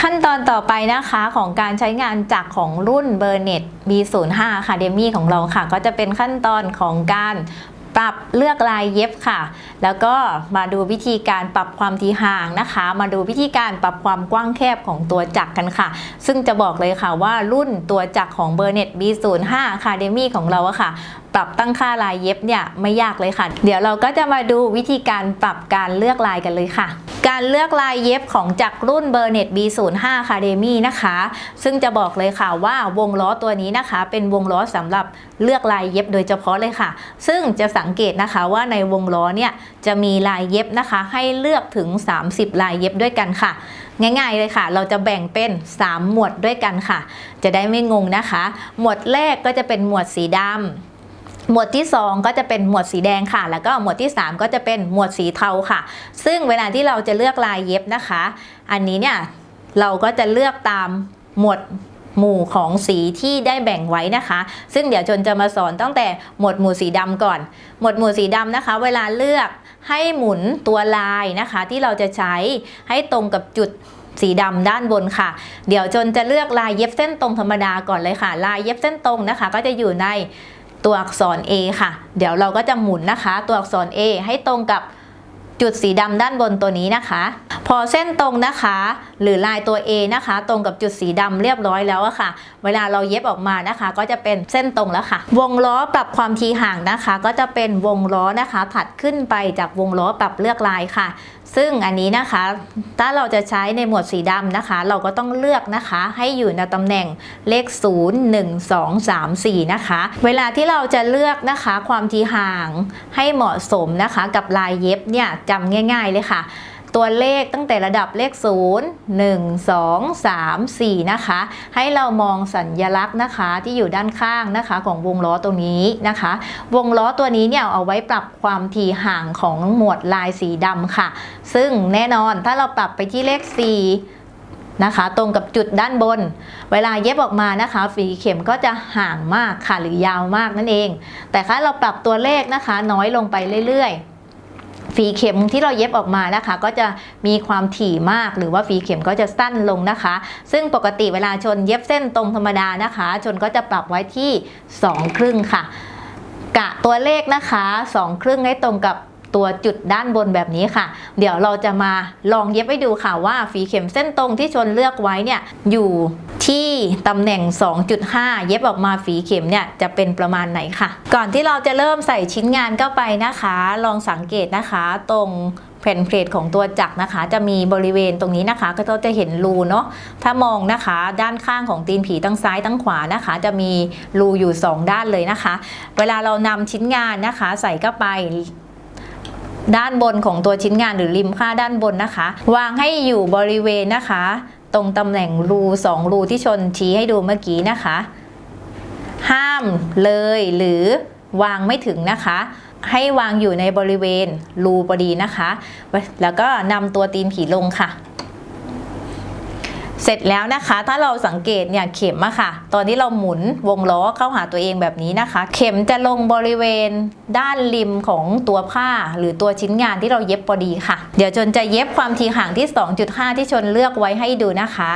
ขั้นตอนต่อไปนะคะของการใช้งานจากของรุ่น b e r n e t B05 Academy ของเราค่ะ ก็จะเป็นขั้นตอนของการปรับเลือกลายเย็บค่ะ แล้วก็มาดูวิธีการปรับความถี่ห่างนะคะ มาดูวิธีการปรับความกว้างแคบของตัวจักรกันค่ะ ซึ่งจะบอกเลยค่ะว่ารุ่นตัวจักรของ b e r n e t B05 Academy ของเราอะค่ะ ปรับตั้งค่าลายเย็บเนี่ยไม่ยากเลยค่ะ เดี๋ยวเราก็จะมาดูวิธีการปรับการเลือกลายกันเลยค่ะ การเลือกลายเย็บของจักรรุ่น b e r n e t B05 Academy นะคะ ซึ่งจะบอกเลยค่ะว่าวงล้อตัวนี้นะคะ เป็นวงล้อสำหรับเลือกลายเย็บโดยเฉพาะเลยค่ะ ซึ่งจะสังเกตนะคะว่าในวงล้อเนี่ยจะมีลายเย็บนะคะ ให้เลือกถึง 30 ลายเย็บด้วยกันค่ะง่ายๆเลยค่ะ เราจะแบ่งเป็น 3 หมวดด้วยกันค่ะ จะได้ไม่งงนะคะ หมวดแรกก็จะเป็นหมวดสีดำ หมวดที่ 2 ก็จะเป็นหมวดสีแดงค่ะ แล้วก็หมวดที่ 3 ก็จะเป็นหมวดสีเทาค่ะ ซึ่งเวลาที่เราจะเลือกลายเย็บนะคะ อันนี้เนี่ยเราก็จะเลือกตามหมวดหมู่ของสีที่ได้แบ่งไว้นะคะ ซึ่งเดี๋ยวจนจะมาสอนตั้งแต่หมวดหมู่สีดำก่อน หมวดหมู่สีดำนะคะ เวลาเลือกให้หมุนตัวลายนะคะ ที่เราจะใช้ให้ตรงกับจุดสีดำด้านบนค่ะ เดี๋ยวจนจะเลือกลายเย็บเส้นตรงธรรมดาก่อนเลยค่ะ ลายเย็บเส้นตรงนะคะ ก็จะอยู่ใน ตัวอักษร A ค่ะ เดี๋ยวเราก็จะหมุนนะคะ ตัวอักษร A ให้ตรงกับจุดสีดำด้านบนตัวนี้นะคะ พอเส้นตรงนะคะ หรือลายตัว A นะคะ ตรงกับจุดสีดำเรียบร้อยแล้วอะค่ะ เวลาเราเย็บออกมานะคะ ก็จะเป็นเส้นตรงแล้วค่ะ วงล้อปรับความทีห่างนะคะ ก็จะเป็นวงล้อนะคะ ถัดขึ้นไปจากวงล้อปรับเลือกลายค่ะซึ่งอันนี้นะคะ ถ้าเราจะใช้ในหมวดสีดำนะคะ เราก็ต้องเลือกนะคะให้อยู่ในตำแหน่งเลข 0 1 2 3 4 นะคะ เวลาที่เราจะเลือกนะคะความทีห่างให้เหมาะสมนะคะ กับลายเย็บเนี่ยจำง่าย ๆเลยค่ะ ตัวเลขตั้งแต่ระดับเลข 0 1 2 3 4 นะคะ ให้เรามองสัญญลักษณ์นะคะที่อยู่ด้านข้างนะคะของวงล้อตรงนี้นะคะ วงล้อตัวนี้เนี่ยเอาไว้ปรับความถี่ห่างของหมวดลายสีดำค่ะ ซึ่งแน่นอนถ้าเราปรับไปที่เลข 4นะคะตรงกับจุดด้านบน เวลาเย็บออกมานะคะฝีเข็มก็จะห่างมากค่ะหรือยาวมากนั่นเอง แต่ถ้าเราปรับตัวเลขนะคะ น้อยลงไปเรื่อยๆ ฝีเข็มที่เราเย็บออกมานะคะ ก็จะมีความถี่มากหรือว่าฝีเข็มก็จะสั้นลงนะคะ ซึ่งปกติเวลาชนเย็บเส้นตรงธรรมดานะคะ ชนก็จะปรับไว้ที่2ครึ่งค่ะ กะตัวเลขนะคะ2ครึ่งให้ตรงกับ ตัวจุดด้านบนแบบนี้ค่ะ เดี๋ยวเราจะมาลองเย็บให้ดูค่ะว่าฝีเข็มเส้นตรงที่ชนเลือกไว้เนี่ยอยู่ที่ตำแหน่ง 2.5 เย็บออกมาฝีเข็มเนี่ยจะเป็นประมาณไหนค่ะ ก่อนที่เราจะเริ่มใส่ชิ้นงานเข้าไปนะคะ ลองสังเกตนะคะตรงแผ่นเพลทของตัวจักรนะคะ จะมีบริเวณตรงนี้นะคะ ก็จะเห็นรูเนาะถ้ามองนะคะ ด้านข้างของตีนผีทั้งซ้ายทั้งขวานะคะ จะมีรูอยู่ 2 ด้านเลยนะคะ เวลาเรานำชิ้นงานนะคะ ใส่เข้าไป ด้านบนของตัวชิ้นงานหรือริมค่าด้านบนนะคะ วางให้อยู่บริเวณนะคะ ตรงตำแหน่งรูสองรูที่ชนชี้ให้ดูเมื่อกี้นะคะ ห้ามเลยหรือวางไม่ถึงนะคะ ให้วางอยู่ในบริเวณรูพอดีนะคะ แล้วก็นำตัวตีนผีลงค่ะ เสร็จแล้วนะคะถ้าเราสังเกตเนี่ยเข็มอะค่ะ ตอนที่เราหมุนวงล้อเข้าหาตัวเองแบบนี้นะคะ เข็มจะลงบริเวณด้านริมของตัวผ้า หรือตัวชิ้นงานที่เราเย็บพอดีค่ะ เดี๋ยวจนจะเย็บความถี่ห่างที่ 2.5 ที่ชนเลือกไว้ให้ดูนะคะ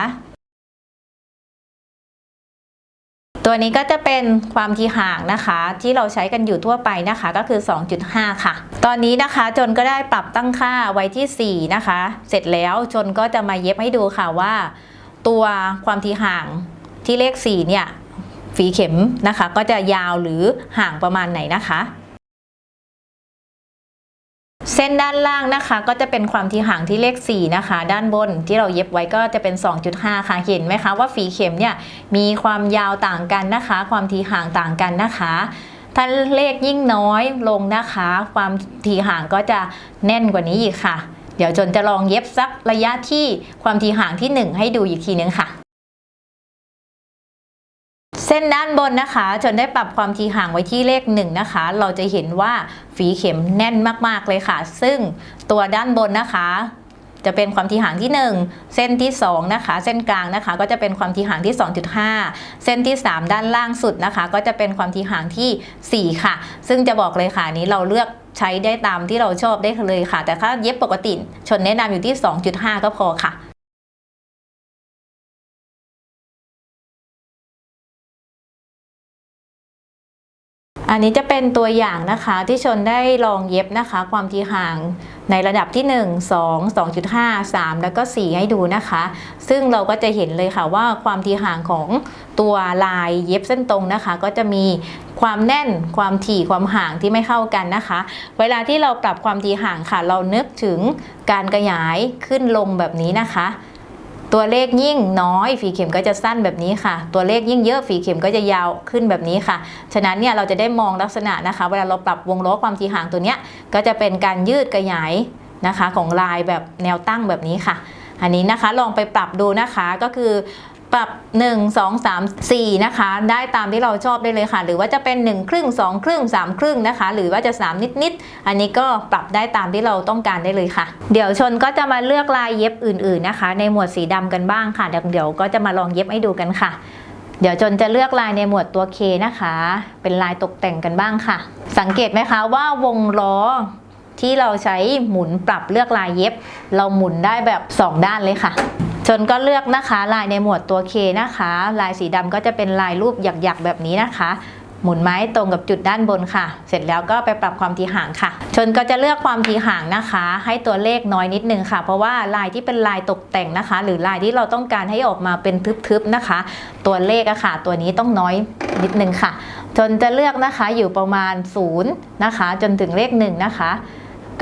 ตัวนี้ก็จะเป็นความถี่ห่างนะคะ ที่เราใช้กันอยู่ทั่วไปนะคะก็คือ 2.5 ค่ะ ตอนนี้นะคะจนก็ได้ปรับตั้งค่าไว้ที่ 4 นะคะ เสร็จแล้วจนก็จะมาเย็บให้ดูค่ะว่า ตัวความถี่ห่างที่เลข 4 เนี่ย ฝีเข็มนะคะ ก็จะยาวหรือห่างประมาณไหนนะคะ เส้นด้านล่างนะคะ ก็จะเป็นความถี่ห่างที่เลข 4 นะคะ ด้านบนที่เราเย็บไว้ก็จะเป็น 2.5 ค่ะ เห็นไหมคะว่าฝีเข็มเนี่ยมีความยาวต่างกันนะคะ ความถี่ห่างต่างกันนะคะถ้าเลขยิ่งน้อยลงนะคะ ความถี่ห่างก็จะแน่นกว่านี้อีกค่ะ เดี๋ยวจนจะลองเย็บสักระยะที่ความถี่ห่างที่ 1 ให้ดูอีกทีนึงค่ะ เส้นด้านบนนะคะ จนได้ปรับความถี่ห่างไว้ที่เลข 1 นะคะ เราจะเห็นว่าฝีเข็มแน่นมากๆเลยค่ะ ซึ่งตัวด้านบนนะคะจะเป็นความถี่ห่างที่ 1 เส้นที่ 2 นะคะ เส้นกลางนะคะ ก็จะเป็นความถี่ห่างที่ 2.5 เส้นที่ 3 ด้านล่างสุดนะคะ ก็จะเป็นความถี่ห่างที่ 4 ค่ะ ซึ่งจะบอกเลยค่ะนี้เราเลือก ใช้ได้ตามที่เราชอบได้เลยค่ะ แต่ถ้าเย็บปกติชนแนะนำอยู่ที่ 2.5 ก็พอค่ะอันนี้จะเป็นตัวอย่างนะคะที่ชนได้ลองเย็บนะคะ ความที่ห่าง ในระดับที่ 1 2 2.5 3 แล้วก็ 4 ให้ดูนะคะ ซึ่งเราก็จะเห็นเลยค่ะว่าความทีห่างของตัวลายเย็บเส้นตรงนะคะ ก็จะมีความแน่นความถี่ความห่างที่ไม่เข้ากันนะคะ เวลาที่เราปรับความถี่ห่างค่ะ เรานึกถึงการกระยายขึ้นลงแบบนี้นะคะ ตัวเลขยิ่งน้อยฝีเข็มก็จะสั้นแบบนี้ค่ะ ตัวเลขยิ่งเยอะฝีเข็มก็จะยาวขึ้นแบบนี้ค่ะ ฉะนั้นเนี่ยเราจะได้มองลักษณะนะคะ เวลาเราปรับวงล้อความถี่ห่างตัวเนี้ยก็จะเป็นการยืดกระยายนะคะ ของลายแบบแนวตั้งแบบนี้ค่ะ อันนี้นะคะลองไปปรับดูนะคะก็คือ ปรับ 1 2 3 4 นะคะ ได้ตามที่เราชอบได้เลยค่ะ หรือว่าจะเป็น 1 ครึ่ง 2 ครึ่ง 3 ครึ่งนะคะ หรือว่าจะ3นิดนิด ๆ อันนี้ก็ปรับได้ตามที่เราต้องการได้เลยค่ะ เดี๋ยวชนก็จะมาเลือกลายเย็บอื่น ๆ นะคะ ในหมวดสีดำกันบ้างค่ะเดี๋ยวเดี๋ยวก็จะมาลองเย็บให้ดูกันค่ะเดี๋ยวจนจะเลือกลายในหมวดตัว K นะคะ เป็นลายตกแต่งกันบ้างค่ะ สังเกตไหมคะว่าวงล้อที่เราใช้หมุนปรับเลือกลายเย็บ เราหมุนได้แบบ 2 ด้านเลยค่ะ ชนก็เลือกนะคะ ลายในหมวดตัว K นะคะ ลายสีดำก็จะเป็นลายรูปหยักๆ แบบนี้นะคะ หมุนไม้ตรงกับจุดด้านบนค่ะ เสร็จแล้วก็ไปปรับความถี่ห่างค่ะ ชนก็จะเลือกความถี่ห่างนะคะ ให้ตัวเลขน้อยนิดนึงค่ะ เพราะว่าลายที่เป็นลายตกแต่งนะคะ หรือลายที่เราต้องการให้ออกมาเป็นทึบๆนะคะ ตัวเลขอะค่ะ ตัวนี้ต้องน้อยนิดนึงค่ะ จนจะเลือกนะคะอยู่ประมาณ0นะคะ จนถึงเลข1นะคะ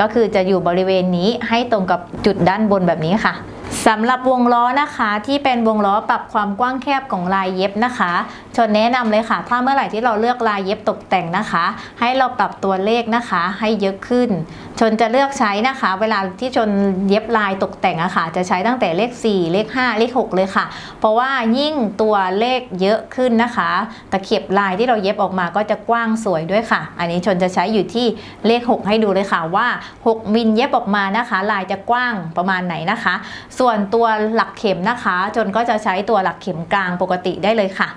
ก็คือจะอยู่บริเวณนี้ให้ตรงกับจุดด้านบนแบบนี้ค่ะ สำหรับวงล้อนะคะที่เป็นวงล้อปรับความกว้างแคบของลายเย็บนะคะชนแนะนำเลยค่ะ ถ้าเมื่อไหร่ที่เราเลือกลายเย็บตกแต่งนะคะ ให้เราปรับตัวเลขนะคะให้เยอะขึ้น ชนจะเลือกใช้นะคะ เวลาที่ชนเย็บลายตกแต่งอะค่ะ จะใช้ตั้งแต่เลข 4 เลข 5 เลข 6 เลยค่ะ เพราะว่ายิ่งตัวเลขเยอะขึ้นนะคะ ตะเข็บลายที่เราเย็บออกมาก็จะกว้างสวยด้วยค่ะ อันนี้ชนจะใช้อยู่ที่เลข 6 ให้ดูเลยค่ะว่า 6 มิลเย็บออกมานะคะ ลายจะกว้างประมาณไหนนะคะ ส่วนตัวหลักเข็มนะคะจนก็จะใช้ตัวหลักเข็มกลางปกติได้เลยค่ะ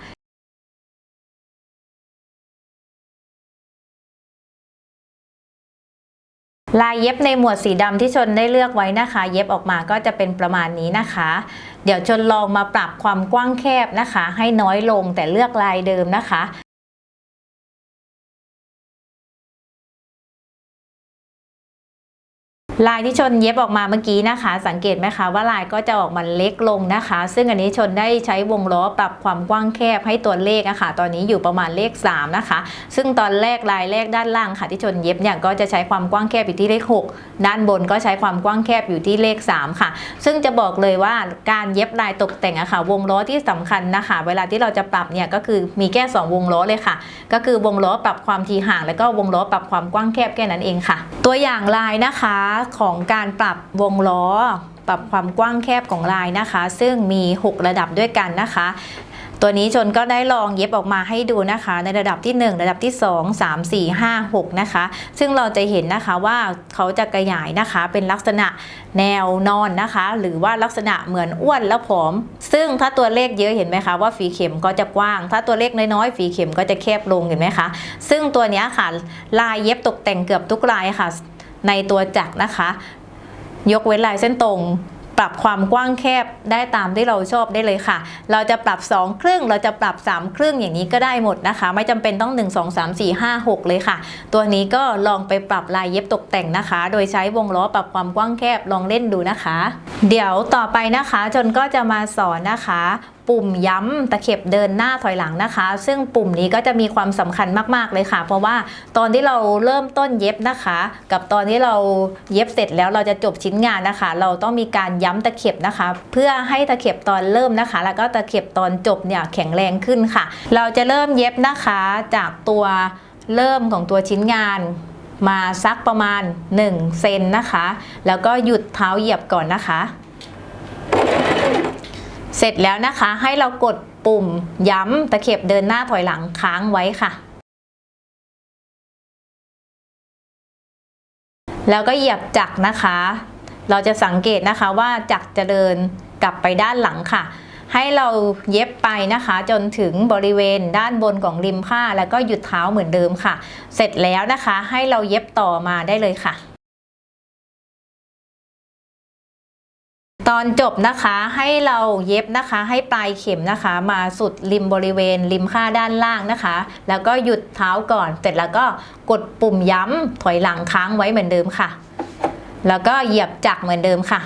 ลายเย็บในหมวดสีดำที่ชนได้เลือกไว้นะคะ เย็บออกมาก็จะเป็นประมาณนี้นะคะ เดี๋ยวชนลองมาปรับความกว้างแคบนะคะ ให้น้อยลงแต่เลือกลายเดิมนะคะ ลายที่ชนเย็บออกมาเมื่อกี้นะคะ สังเกตไหมคะว่าลายก็จะออกมาเล็กลงนะคะ ซึ่งอันนี้ชนได้ใช้วงล้อปรับความกว้างแคบให้ตัวเลขอะค่ะ ตอนนี้อยู่ประมาณเลข 3 นะคะ ซึ่งตอนแรกลายแรกด้านล่างค่ะ ที่ชนเย็บเนี่ยก็จะใช้ความกว้างแคบอยู่ที่เลข 6 ด้านบนก็ใช้ความกว้างแคบอยู่ที่เลข 3 ค่ะ ซึ่งจะบอกเลยว่าการเย็บลายตกแต่งอะค่ะ วงล้อที่สำคัญนะคะ เวลาที่เราจะปรับเนี่ยก็คือมีแค่สองวงล้อเลยค่ะ ก็คือวงล้อปรับความถี่ห่าง แล้วก็วงล้อปรับความกว้างแคบแค่นั้นเองค่ะ ตัวอย่างลายนะคะของการปรับวงล้อ ปรับความกว้างแคบของลายนะคะ ซึ่งมี 6 ระดับด้วยกันนะคะ ตัวนี้ชนก็ได้ลองเย็บออกมาให้ดูนะคะ ในระดับที่ 1 ระดับที่ 2 3 4 5 6 นะคะ ซึ่งเราจะเห็นนะคะว่าเขาจะกระยายนะคะเป็นลักษณะแนวนอนนะคะ หรือว่าลักษณะเหมือนอ้วนแล้วผอม ซึ่งถ้าตัวเลขเยอะเห็นไหมคะว่าฝีเข็มก็จะกว้าง ถ้าตัวเลขน้อยๆฝีเข็มก็จะแคบลงเห็นไหมคะ ซึ่งตัวนี้ค่ะลายเย็บตกแต่งเกือบทุกลายค่ะ ในตัวจักรนะคะ ยกเว้นลายเส้นตรงปรับความกว้างแคบได้ตามที่เราชอบได้เลยค่ะ เราจะปรับ 2 ครึ่ง เราจะปรับ 3 ครึ่งอย่างนี้ก็ได้หมดนะคะ ไม่จำเป็นต้อง 1 2 3 4 5 6 เลยค่ะ ตัวนี้ก็ลองไปปรับลายเย็บตกแต่งนะคะ โดยใช้วงล้อปรับความกว้างแคบลองเล่นดูนะคะ เดี๋ยวต่อไปนะคะ จนก็จะมาสอนนะคะปุ่มย้ำตะเข็บเดินหน้าถอยหลังนะคะ ซึ่งปุ่มนี้ก็จะมีความสำคัญมาก ๆ เลยค่ะ เพราะว่าตอนที่เราเริ่มต้นเย็บนะคะ กับตอนที่เราเย็บเสร็จแล้วเราจะจบชิ้นงานนะคะ เราต้องมีการย้ำตะเข็บนะคะ เพื่อให้ตะเข็บตอนเริ่มนะคะ แล้วก็ตะเข็บตอนจบเนี่ยแข็งแรงขึ้นค่ะ เราจะเริ่มเย็บนะคะจากตัวเริ่มของตัวชิ้นงานมาสักประมาณ1เซนนะคะ แล้วก็หยุดเท้าเหยียบก่อนนะคะ เสร็จแล้วนะคะให้เรากดปุ่มย้ำตะเข็บเดินหน้าถอยหลังค้างไว้ค่ะ แล้วก็เหยียบจักรนะคะ เราจะสังเกตนะคะว่าจักรจะเดินกลับไปด้านหลังค่ะ ให้เราเย็บไปนะคะ จนถึงบริเวณด้านบนของริมผ้า แล้วก็หยุดเท้าเหมือนเดิมค่ะ เสร็จแล้วนะคะให้เราเย็บต่อมาได้เลยค่ะ ตอนจบนะคะให้เราเย็บนะคะ ให้ปลายเข็มนะคะ มาสุดริมบริเวณริมค่าด้านล่างนะคะ แล้วก็หยุดเท้าก่อน เสร็จแล้วก็กดปุ่มย้ำถอยหลังค้างไว้เหมือนเดิมค่ะ แล้วก็เหยียบจักรเหมือนเดิมค่ะ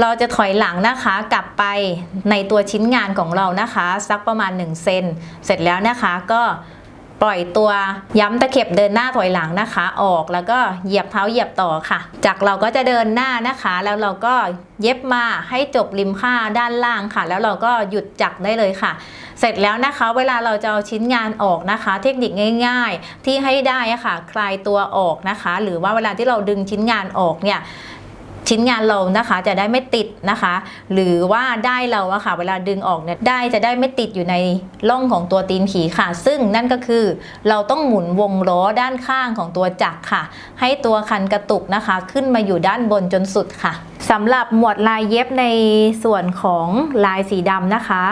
เราจะถอยหลังนะคะกลับไปในตัวชิ้นงานของเรานะคะ สักประมาณ1เซนเสร็จแล้วนะคะก็ ปล่อยตัวย้ำตะเข็บเดินหน้าถอยหลังนะคะ ออกแล้วก็เหยียบเท้าเหยียบต่อค่ะ จากเราก็จะเดินหน้านะคะ แล้วเราก็เย็บมาให้จบริมผ้าด้านล่างค่ะ แล้วเราก็หยุดจักรได้เลยค่ะ เสร็จแล้วนะคะ เวลาเราจะเอาชิ้นงานออกนะคะ เทคนิคง่าย ๆ ที่ให้ได้ค่ะ คลายตัวออกนะคะ หรือว่าเวลาที่เราดึงชิ้นงานออกเนี่ย ชิ้นงานเรานะคะจะได้ไม่ติดนะคะ หรือว่าได้เราอะค่ะเวลาดึงออกเนี่ยได้จะได้ไม่ติดอยู่ในร่องของตัวตีนผีค่ะ ซึ่งนั่นก็คือเราต้องหมุนวงล้อด้านข้างของตัวจักรค่ะ ให้ตัวคันกระตุกนะคะ ขึ้นมาอยู่ด้านบนจนสุดค่ะสำหรับหมวดลายเย็บในส่วนของลายสีดำนะคะ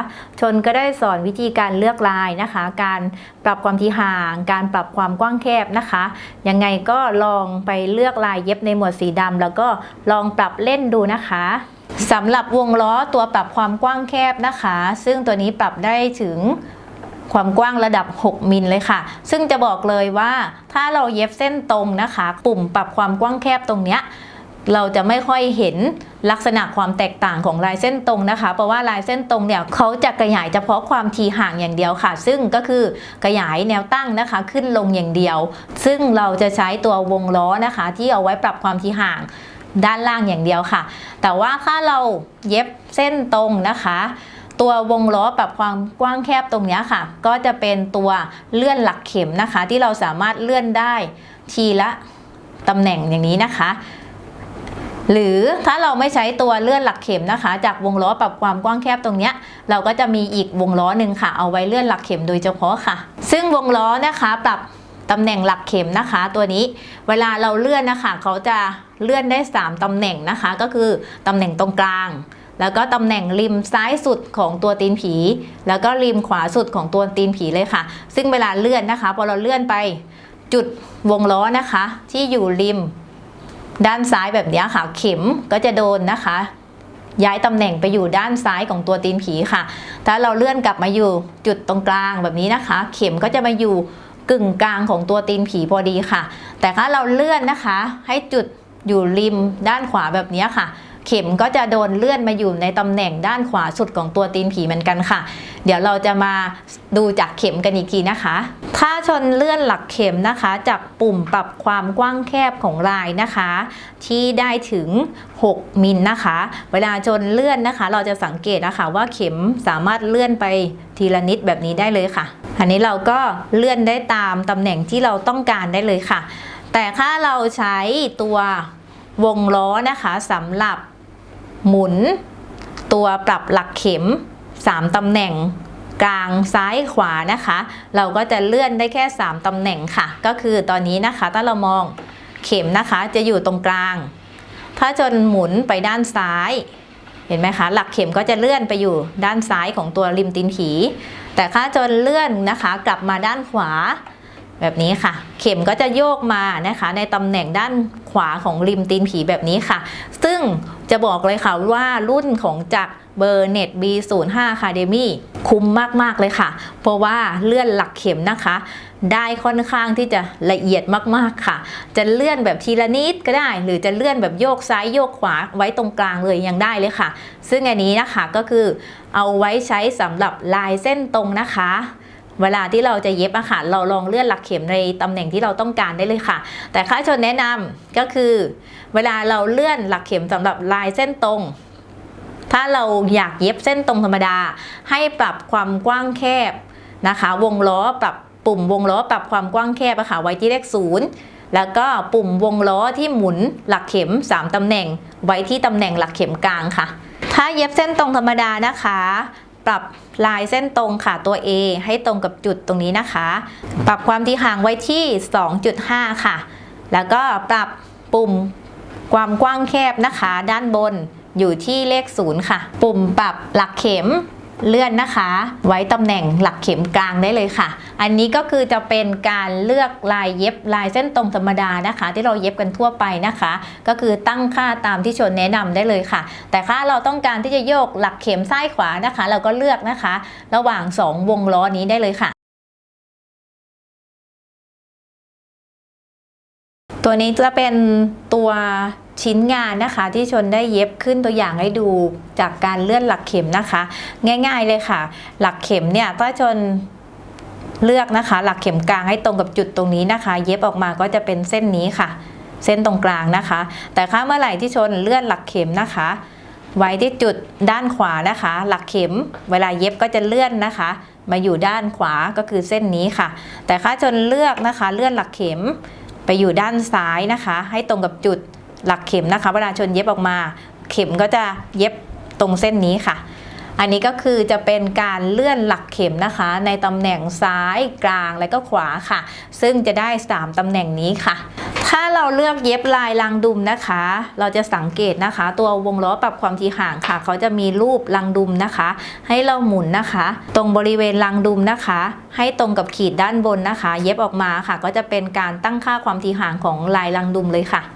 ชนก็ได้สอนวิธีการเลือกลายนะคะ การปรับความที่ห่าง การปรับความกว้างแคบนะคะ ยังไงก็ลองไปเลือกลายเย็บในหมวดสีดำแล้วก็ลององปรับเล่นดูนะคะสำหรับวงล้อตัวปรับความกว้างแคบนะคะ ซึ่งตัวนี้ปรับได้ถึงความกว้างระดับ 6 มิลเลยค่ะ ซึ่งจะบอกเลยว่าถ้าเราเย็บเส้นตรงนะคะ ปุ่มปรับความกว้างแคบตรงเนี้ยเราจะไม่ค่อยเห็นลักษณะความแตกต่างของลายเส้นตรงนะคะ เพราะว่าลายเส้นตรงเนี่ยเขาจะขยายเฉพาะความทีห่างอย่างเดียวค่ะ ซึ่งก็คือขยายแนวตั้งนะคะ ขึ้นลงอย่างเดียว ซึ่งเราจะใช้ตัววงล้อนะคะ ที่เอาไว้ปรับความทีห่าง ด้านล่างอย่างเดียวค่ะ แต่ว่าถ้าเราเย็บเส้นตรงนะคะ ตัววงล้อปรับความกว้างแคบตรงนี้ค่ะ ก็จะเป็นตัวเลื่อนหลักเข็มนะคะ ที่เราสามารถเลื่อนได้ทีละตำแหน่งอย่างนี้นะคะหรือถ้าเราไม่ใช้ตัวเลื่อนหลักเข็มนะคะ จากวงล้อปรับความกว้างแคบตรงเนี้ย เราก็จะมีอีกวงล้อหนึ่งค่ะ เอาไว้เลื่อนหลักเข็มโดยเฉพาะค่ะ ซึ่งวงล้อนะคะปรับตำแหน่งหลักเข็มนะคะ ตัวนี้เวลาเราเลื่อนนะคะ เขาจะ เลื่อนได้ 3 ตำแหน่งนะคะ ก็คือตำแหน่งตรงกลาง แล้วก็ตำแหน่งริมซ้ายสุดของตัวตีนผี แล้วก็ริมขวาสุดของตัวตีนผีเลยค่ะ ซึ่งเวลาเลื่อนนะคะพอเราเลื่อนไปจุดวงล้อนะคะ ที่อยู่ริม ด้านซ้ายแบบนี้ค่ะ เข็มก็จะโดนนะคะ ย้ายตำแหน่งไปอยู่ด้านซ้ายของตัวตีนผีค่ะ ถ้าเราเลื่อนกลับมาอยู่จุดตรงกลางแบบนี้นะคะ เข็มก็จะมาอยู่กึ่งกลางของตัวตีนผีพอดีค่ะ แต่ถ้าเราเลื่อนนะคะ ให้จุด อยู่ริมด้านขวาแบบนี้ค่ะ เข็มก็จะโดนเลื่อนมาอยู่ในตำแหน่งด้านขวาสุดของตัวตีนผีเหมือนกันค่ะ เดี๋ยวเราจะมาดูจากเข็มกันอีกทีนะคะ ถ้าชนเลื่อนหลักเข็มนะคะ จากปุ่มปรับความกว้างแคบของลายนะคะ ที่ได้ถึง 6 มิลนะคะ เวลาชนเลื่อนนะคะ เราจะสังเกตนะคะว่าเข็มสามารถเลื่อนไปทีละนิดแบบนี้ได้เลยค่ะ อันนี้เราก็เลื่อนได้ตามตำแหน่งที่เราต้องการได้เลยค่ะ แต่ถ้าเราใช้ตัววงล้อนะคะสำหรับหมุน ตัวปรับหลักเข็ม 3ตำแหน่งกลางซ้ายขวานะคะ เราก็จะเลื่อนได้แค่ 3ตำแหน่งค่ะ ก็คือตอนนี้นะคะถ้าเรามองเข็มนะคะจะอยู่ตรงกลางถ้าจนหมุนไปด้านซ้ายเห็นไหมคะ หลักเข็มก็จะเลื่อนไปอยู่ด้านซ้ายของตัวริมตีนผี แต่ถ้าจนเลื่อนนะคะ กลับมาด้านขวา แบบนี้ค่ะ เข็มก็จะโยกมานะคะ ในตำแหน่งด้านขวาของริมตีนผีแบบนี้ค่ะ ซึ่งจะบอกเลยค่ะว่ารุ่นของจากเบอร์เน็ต B05 Academy คุ้มมาก ๆ เลยค่ะ เพราะว่าเลื่อนหลักเข็มนะคะ ได้ค่อนข้างที่จะละเอียดมาก ๆ ค่ะ จะเลื่อนแบบทีละนิดก็ได้ หรือจะเลื่อนแบบโยกซ้ายโยกขวาไว้ตรงกลางเลยยังได้เลยค่ะ ซึ่งอันนี้นะคะก็คือเอาไว้ใช้สำหรับลายเส้นตรงนะคะ เวลาที่เราจะเย็บอะค่ะเราลองเลื่อนหลักเข็มในตำแหน่งที่เราต้องการได้เลยค่ะ แต่ค่าชนแนะนำก็คือ เวลาเราเลื่อนหลักเข็มสำหรับลายเส้นตรงถ้าเราอยากเย็บเส้นตรงธรรมดา ให้ปรับความกว้างแคบนะคะ วงล้อปรับปุ่มวงล้อปรับความกว้างแคบอะค่ะไว้ที่เลขศูนย์แล้วก็ปุ่มวงล้อที่หมุนหลักเข็ม 3ตำแหน่ง ไว้ที่ตำแหน่งหลักเข็มกลางค่ะ ถ้าเย็บเส้นตรงธรรมดานะคะ ปรับลายเส้นตรงค่ะตัว A ให้ตรงกับจุดตรงนี้นะคะ ปรับความที่ห่างไว้ที่ 2.5 ค่ะ แล้วก็ปรับปุ่มความกว้างแคบนะคะ ด้านบนอยู่ที่เลข 0 ค่ะ ปุ่มปรับหลักเข็ม เลื่อนนะคะ ไว้ตำแหน่งหลักเข็มกลางได้เลยค่ะ อันนี้ก็คือจะเป็นการเลือกลายเย็บลายเส้นตรงธรรมดานะคะ ที่เราเย็บกันทั่วไปนะคะ ก็คือตั้งค่าตามที่ชนแนะนำได้เลยค่ะ แต่ถ้าเราต้องการที่จะโยกหลักเข็มซ้ายขวานะคะ เราก็เลือกนะคะ ระหว่าง 2 วงล้อนี้ได้เลยค่ะ ตัวนี้จะเป็นตัวชิ้นงานนะคะที่ชนได้เย็บขึ้นตัวอย่างให้ดูจากการเลื่อนหลักเข็มนะคะ ง่ายๆเลยค่ะ หลักเข็มเนี่ยถ้าชนเลือกนะคะ หลักเข็มกลางให้ตรงกับจุดตรงนี้นะคะ เย็บออกมาก็จะเป็นเส้นนี้ค่ะ เส้นตรงกลางนะคะ แต่ถ้าเมื่อไหร่ที่ชนเลื่อนหลักเข็มนะคะ ไว้ที่จุดด้านขวานะคะ หลักเข็มเวลาเย็บก็จะเลื่อนนะคะ มาอยู่ด้านขวาก็คือเส้นนี้ค่ะ แต่ถ้าชนเลือกนะคะ เลื่อนหลักเข็ม ไปอยู่ด้านซ้ายนะคะ ให้ตรงกับจุดหลักเข็มนะคะเวลาชนเย็บออกมา เข็มก็จะเย็บตรงเส้นนี้ค่ะ อันนี้ก็คือจะเป็นการเลื่อนหลักเข็มนะคะ ในตำแหน่งซ้ายกลางและก็ขวาค่ะ ซึ่งจะได้ 3ตำแหน่งนี้ค่ะ ถ้าเราเลือกเย็บลายลังดุมนะคะ เราจะสังเกตนะคะ ตัววงล้อปรับความถี่ห่างค่ะ เขาจะมีรูปลังดุมนะคะ ให้เราหมุนนะคะ ตรงบริเวณลังดุมนะคะ ให้ตรงกับขีดด้านบนนะคะ เย็บออกมาค่ะ ก็จะเป็นการตั้งค่าความถี่ห่างของลายลังดุมเลยค่ะ